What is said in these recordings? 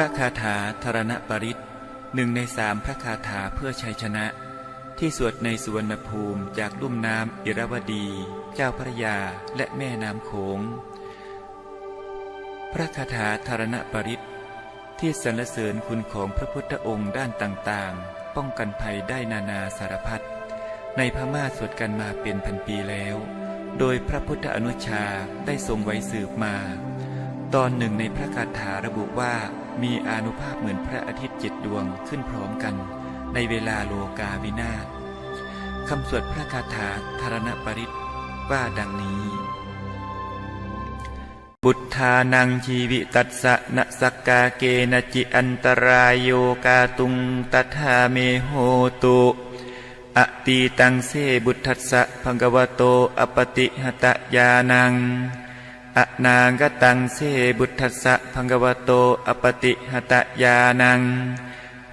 ระคาถาธรณปริตหนึ่งในสามพระคาถาเพื่อชัยชนะ ที่สวดในสุวรรณภูมิจากลุ่มน้ำอิรวดี เจ้าพระยาและแม่น้ำโขง พระคาถาธรณปริตที่สรรเสริญคุณของพระพุทธองค์ด้านต่างๆ ป้องกันภัยได้นานาสารพัดในพม่าสวดกันมาเป็นพันปีแล้ว โดยพระพุทธอนุชาได้ทรงไว้สืบมา ตอนหนึ่งในพระคาถาระบุว่า มีอานุภาพเหมือนพระอาทิตย์เจ็ดดวงขึ้นพร้อมกัน ในเวลาโลกาวินาศคำสวดพระคาถาธารณปริตว่าดังนี้ บุตธานังชีวิตัสสะนสักกาเกนจิอันตรายโยกาตุงตัทาเมโหตุอตีตังเสบุตทัสสะพังกวโตอปติหตะยานัง อนางกตังเสบุตทัสสะพังกวโต อปติหตยานัง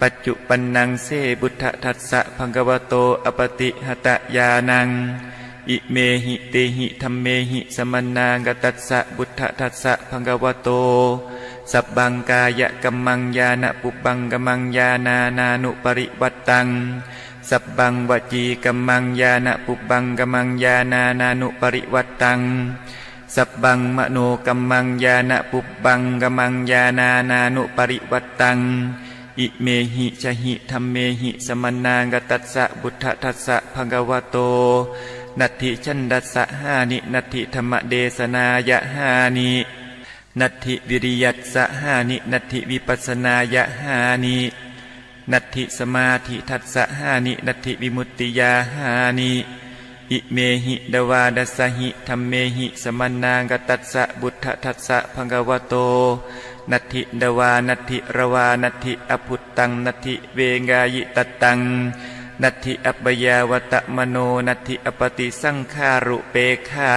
ปัจจุปันนังเสบุตทัสสะพังกวโต อปติหตยานัง อิเมหิเตหิธรรมเมหิสมนางกตัสสะบุตทัสสะพังกวโต สับบังกายะกัมมังยานะปุบังกัมมังยานานานุปริวัตตังสับบังวจีกัมมังยานะปุบบังกัมมังยานานานุปริวัตตัง สับบังมโนกัมมังยานะปุบบังกัมมังยานานานุปริวัตตัง อิเมหิชหิธรรมเมหิสมนางตัสสะบุตทัสสะพังกวโต นัตถิชันดัสสะหานิ นัตถิธรรมเดสนายะหานินัตถิวิริยัสสะหานิ นัตถิวิปัสสนายะหานินัตถิสมาธิทัสสะหานิ นัตถิวิมุตติยาหานิ อิเมหิดวาดัสหิธรรมเมหิสมนางตัสสะบุตทัสสะพังกวโต นัตถิดวานัตถิระวานัตถิอภุตตังนัตถิเวงายิตตังนัตถิอัปยาวตะมโนนัตถิอปติสังขารุเปคา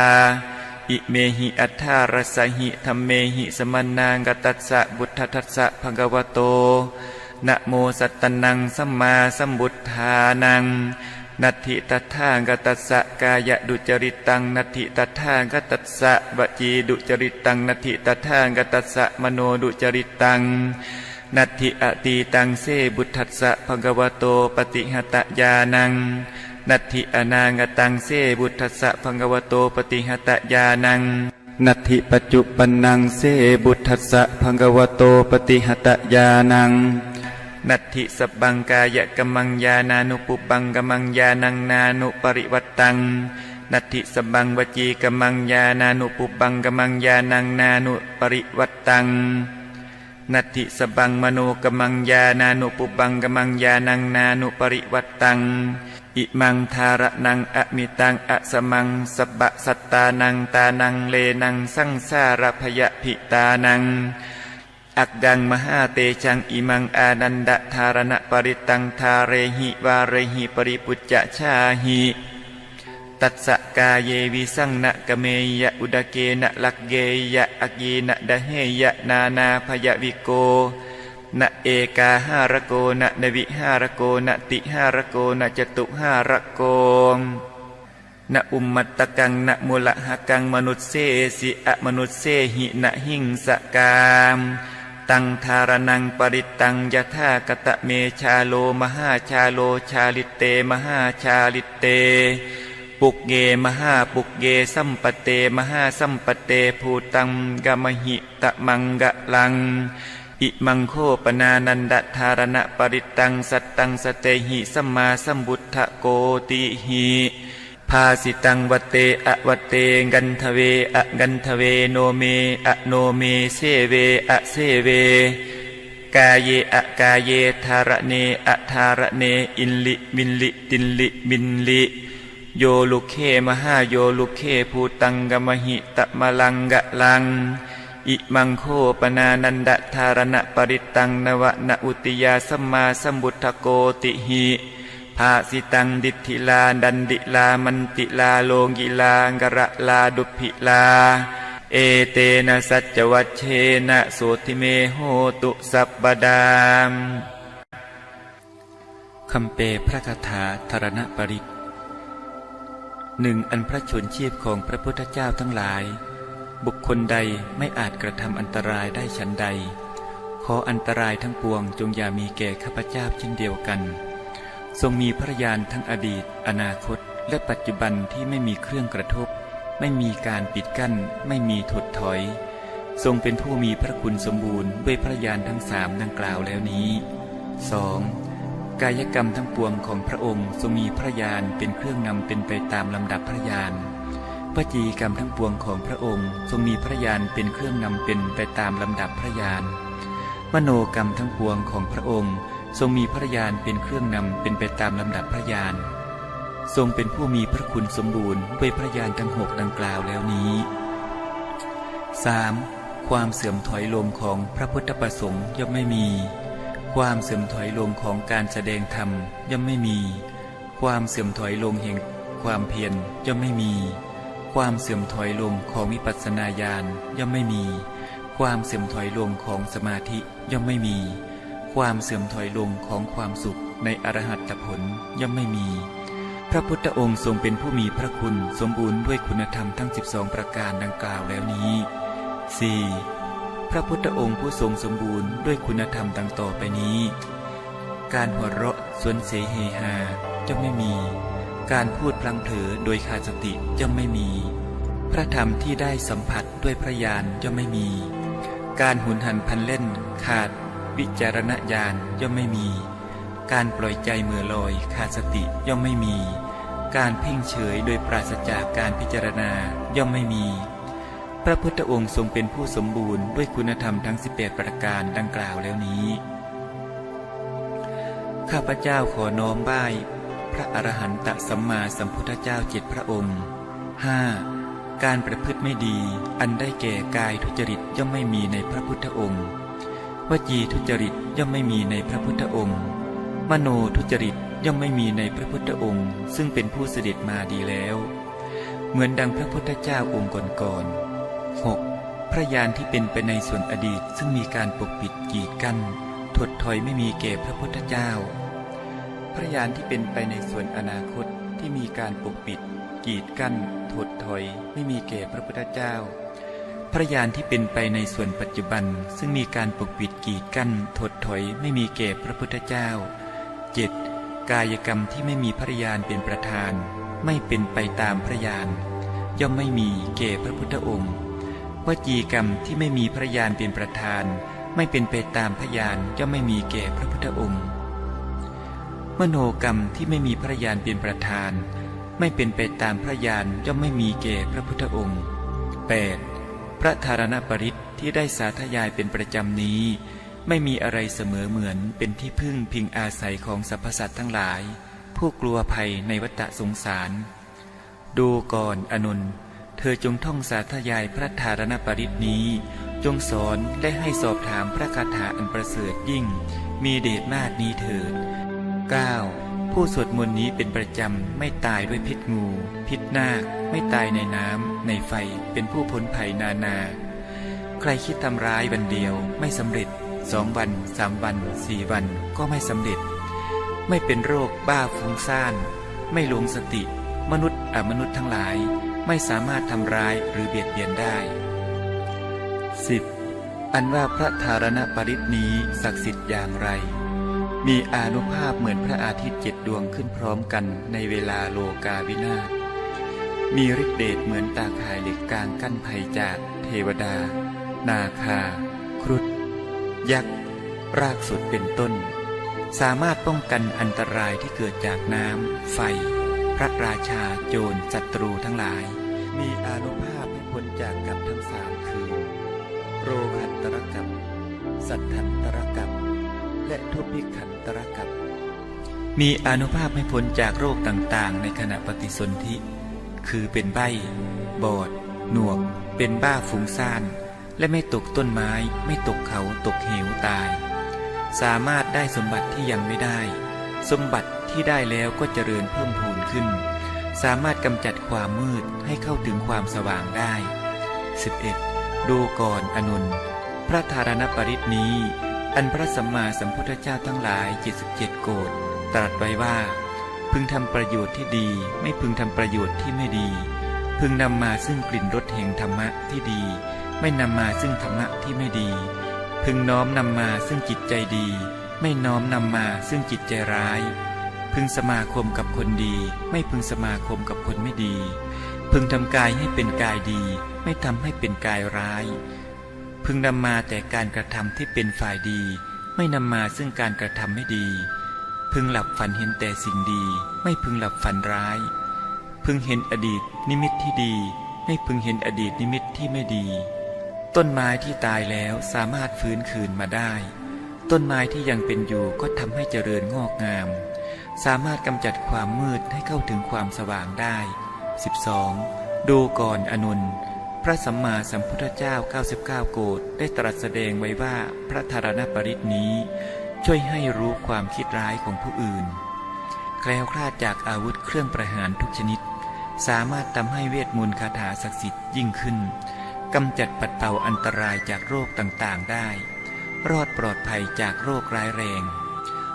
อิเมหิอัทธารสหิธรรมเมหิสมนางตัสสะบุตทัสสะพังกวโตนะโมสัตตนังสัมมาสัมบุทธานัง นัตถิตัทางกตัสสะกายดุจริตังนัตถิตัทางกตัสสะวจีดุจริตังนัตถิตัทางกตัสสะมโนดุจริตังนัตถิอตีตังเสบุตทัสสะภะคะวโตปฏิหตยานังนัตถิอนางตังเสบุตทัสสะภะคะวโตปฏิหตยานังนัตถิปัจจุปนังเสบุตทัสสะภะคะวโตปฏิหตยานัง นัตถิสบังกายะกัมมังยานานุปุปังกัมมังยานังนานุปริวัตตัง นัตถิสบังวจีกัมมังยานานุปุปังกัมมังยานังนานุปริวัตตัง นัตถิสบังมโนกัมมังยานานุปุปังกัมมังยานังนานุปริวัตตัง อิมังทาระนังอมิตังอะสมังสบะสัตตานังตานังเลนังสังสารพยพิตานัง อักดังมหาเตชังอิมังอานันดะธารณปริตังทาเรหิวาเรหิปริปุจจะชาหิตัสสกาเยวิสังนะกเมยะอุดเกนะลักเกยะอักเยนะดะเฮยะนานาพยวิโกนะเอกาหารโกนะนวิหารโกนะติหารโกนะจตุหารโกนะอุมมัตตะกังนะมุละหะกังมนุษเสสิอะมนุษเสหินะหิงสกาม ตังทารนังปริตังยะธากตะเมชาโลมหาชาโลชาลิเตมหาชาลิเต ปุกเกมหาปุกเกสัมปเตมหาสัมปเตภูตังกมหิตะมังกะลัง อิมังโคปนานันดธารณปริตตังสัตตังสเตหิสัมมาสัมบุทธโกติหิ ภาสิตังวัเตอะวัเต กันทเวอะกันทเวโนเมอะโนเมเสเวอะเสเว กายเยอะกายเยธารเนอะธารเน อินลิมินลิตินลิมินลิ โยลุเคมหาโยลุเคภูตังกมหิตะมะลังกะลัง อิมังโคปนานันดธารณปริตตังนวะนอุติยาสัมมาสัมบุทธโกติหิ ภาสิตังดิทิลาดันดิลามันติลาโลกิลากระลาดุพิลา เอเตนะสัจวัชเชนะโสติเมโหตุสัพปดามคำเปพระคาถาธรณปริตหนึ่งอันพระชนชีพของพระพุทธเจ้าทั้งหลาย บุคคลใดไม่อาจกระทำอันตรายได้ฉันใด ขออันตรายทั้งปวงจงอย่ามีแก่ข้าพเจ้าเช่นเดียวกัน ทรงมีพระญาณทั้งอดีต อนาคต และปัจจุบันที่ไม่มีเครื่องกระทบ ไม่มีการปิดกั้น ไม่มีถดถอย ทรงเป็นผู้มีพระคุณสมบูรณ์ด้วยพระญาณทั้งสามดังกล่าวแล้วนี้ 2. กายกรรมทั้งปวงของพระองค์ทรงมีพระญาณเป็นเครื่องนำเป็นไปตามลำดับพระญาณวจีกรรมทั้งปวงของพระองค์ทรงมีพระญาณเป็นเครื่องนำเป็นไปตามลำดับพระญาณมโนกรรมทั้งปวงของพระองค์ ทรงมีพระญาณเป็นเครื่องนำเป็นไปตามลำดับพระญาณทรงเป็นผู้มีพระคุณสมบูรณ์ด้วยพระญาณทั้งหกดังกล่าวแล้วนี้ 3. ความเสื่อมถอยลงของพระพุทธประสงค์ย่อมไม่มี ความเสื่อมถอยลงของการแสดงธรรมย่อมไม่มี ความเสื่อมถอยลงแห่งความเพียรย่อมไม่มี ความเสื่อมถอยลงของวิปัสสนาญาณย่อมไม่มี ความเสื่อมถอยลงของสมาธิย่อมไม่มี ความเสื่อมถอยลงของความสุขในอรหัตผลย่อมไม่มี พระพุทธองค์ทรงเป็นผู้มีพระคุณสมบูรณ์ด้วยคุณธรรมทั้ง 12 ประการดังกล่าวแล้วนี้ 4. พระพุทธองค์ผู้ทรงสมบูรณ์ด้วยคุณธรรมดังต่อไปนี้ การหัวเราะสวนเสเฮฮาจะไม่มี การพูดพลังเผลอโดยขาดสติจะไม่มี พระธรรมที่ได้สัมผัสด้วยพระญาณจะไม่มี การหุนหันพันเล่นขาด วิจารณญาณย่อมไม่มี การปล่อยใจเมื่อลอยขาดสติย่อมไม่มี การเพ่งเฉยโดยปราศจากการพิจารณาย่อมไม่มี พระพุทธองค์ทรงเป็นผู้สมบูรณ์ด้วยคุณธรรมทั้ง 18 ประการดังกล่าวแล้วนี้ ข้าพเจ้าขอน้อมบ่ายพระอรหันตสัมมาสัมพุทธเจ้าเจ็ดพระองค์ 5. การประพฤติไม่ดี อันได้แก่กายทุจริตย่อมไม่มีในพระพุทธองค์ วจีทุจริตย่อมไม่มีในพระพุทธองค์ มโนทุจริตย่อมไม่มีในพระพุทธองค์ ซึ่งเป็นผู้เสด็จมาดีแล้ว เหมือนดังพระพุทธเจ้าองค์ก่อนๆ 6. พระญาณที่เป็นไปในส่วนอดีตซึ่งมีการปกปิดกีดกั้นถดถอยไม่มีแก่พระพุทธเจ้า พระญาณที่เป็นไปในส่วนอนาคตที่มีการปกปิดกีดกั้นถดถอยไม่มีแก่พระพุทธเจ้า พระญาณที่เป็นไปในส่วนปัจจุบัน ซึ่งมีการปกปิดกีดกั้นถดถอยไม่มีแก่พระพุทธเจ้า 7. กายกรรมที่ไม่มีพระญาณเป็นประธาน ไม่เป็นไปตามพระญาณย่อมไม่มีแก่พระพุทธองค์วจีกรรมที่ไม่มีพระญาณเป็นประธาน ไม่เป็นไปตามพระญาณย่อมไม่มีแก่พระพุทธองค์ มโนกรรมที่ไม่มีพระญาณเป็นประธาน ไม่เป็นไปตามพระญาณย่อมไม่มีแก่พระพุทธองค์ 8. พระธารณปริตที่ได้สาธยายเป็นประจำนี้ ไม่มีอะไรเสมอเหมือนเป็นที่พึ่งพิงอาศัยของสรรพสัตว์ทั้งหลาย ผู้กลัวภัยในวัฏสงสาร ดูก่อนอนุนเธอจงท่องสาธยายพระธารณปริตนี้ จงสอนและให้สอบถามพระคาถาอันประเสริฐยิ่ง มีเดชมากนี้เถิด 9. ผู้สวดมนต์นี้เป็นประจำไม่ตายด้วยพิษงู พิษนาค ไม่ตายในน้ำในไฟเป็นผู้พ้นภัยนานา ใครคิดทำร้ายวันเดียวไม่สำเร็จสองวันสามวันสี่วันก็ไม่สำเร็จ ไม่เป็นโรคบ้าฟุ้งซ่าน ไม่หลงสติ มนุษย์อมนุษย์ทั้งหลาย ไม่สามารถทำร้ายหรือเบียดเบียนได้ 10. อันว่าพระธารณปริตนี้ศักดิ์สิทธิ์อย่างไร มีอานุภาพเหมือนพระอาทิตย์เจ็ดดวงขึ้นพร้อมกันในเวลาโลกาวินาศมีฤทธิเดชเหมือนตาข่ายเหล็กกลางกั้นภัยจากเทวดา นาคา ครุฑยักษ์ รากสุดเป็นต้น สามารถป้องกันอันตรายที่เกิดจากน้ำ ไฟ พระราชาโจรศัตรูทั้งหลาย มีอานุภาพให้พ้นจากกับทั้งสามคือ โรคันตรกับ สัทธันตรกับ และทุพพิขันตรกับมีอนุภาพให้พ้นจากโรคต่างๆ ในขณะปฏิสนธิ คือเป็นใบ บอด หนวก เป็นบ้าฟุ้งซ่าน และไม่ตกต้นไม้ ไม่ตกเขาตกเหวตาย สามารถได้สมบัติที่ยังไม่ได้ สมบัติที่ได้แล้วก็เจริญเพิ่มพูนขึ้น สามารถกำจัดความมืดให้เข้าถึงความสว่างได้ 11. ดูก่อนอนุนพระธารณปริตนี้ อันพระสัมมาสัมพุทธเจ้าทั้งหลาย77โกดตรัสไว้ว่า พึงทำประโยชน์ที่ดี ไม่พึงทำประโยชน์ที่ไม่ดี พึงนำมาซึ่งกลิ่นรสแห่งธรรมะที่ดี ไม่นำมาซึ่งธรรมะที่ไม่ดีพพึงน้อมนำมาซึ่งจิตใจดี ไม่น้อมนำมาซึ่งจิตใจร้าย พึงสมาคมกับคนดี ไม่พึงสมาคมกับคนไม่ดี พึงทำกายให้เป็นกายดี ไม่ทำให้เป็นกายร้าย พึงนำมาแต่การกระทำที่เป็นฝ่ายดี ไม่นำมาซึ่งการกระทำไม่ดี พึงหลับฝันเห็นแต่สิ่งดี ไม่พึงหลับฝันร้าย พึงเห็นอดีตนิมิตที่ดี ไม่พึงเห็นอดีตนิมิตที่ไม่ดี ต้นไม้ที่ตายแล้วสามารถฟื้นคืนมาได้ ต้นไม้ที่ยังเป็นอยู่ก็ทำให้เจริญงอกงาม สามารถกำจัดความมืดให้เข้าถึงความสว่างได้ 12. ดูก่อนอนุน พระสัมมาสัมพุทธเจ้า 99 โกดได้ตรัสแสดงไว้ว่าพระธารณปริตนี้ ช่วยให้รู้ความคิดร้ายของผู้อื่น แคล้วคลาดจากอาวุธเครื่องประหารทุกชนิด สามารถทำให้เวทมนต์คาถาศักดิ์สิทธิ์ยิ่งขึ้นกำจัดปัดเป่าอันตรายจากโรคต่างๆได้ รอดปลอดภัยจากโรคร้ายแรง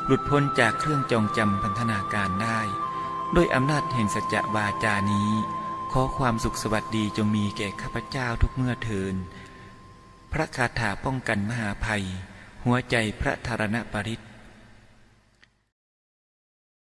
หลุดพ้นจากเครื่องจองจำพันธนาการได้ ด้วยอำนาจแห่งสัจจวาจานี้ ขอความสุขสวัสดีจงมีแก่ข้าพเจ้าทุกเมื่อเทิน พระคาถาป้องกันมหาภัย หัวใจพระธารณปริต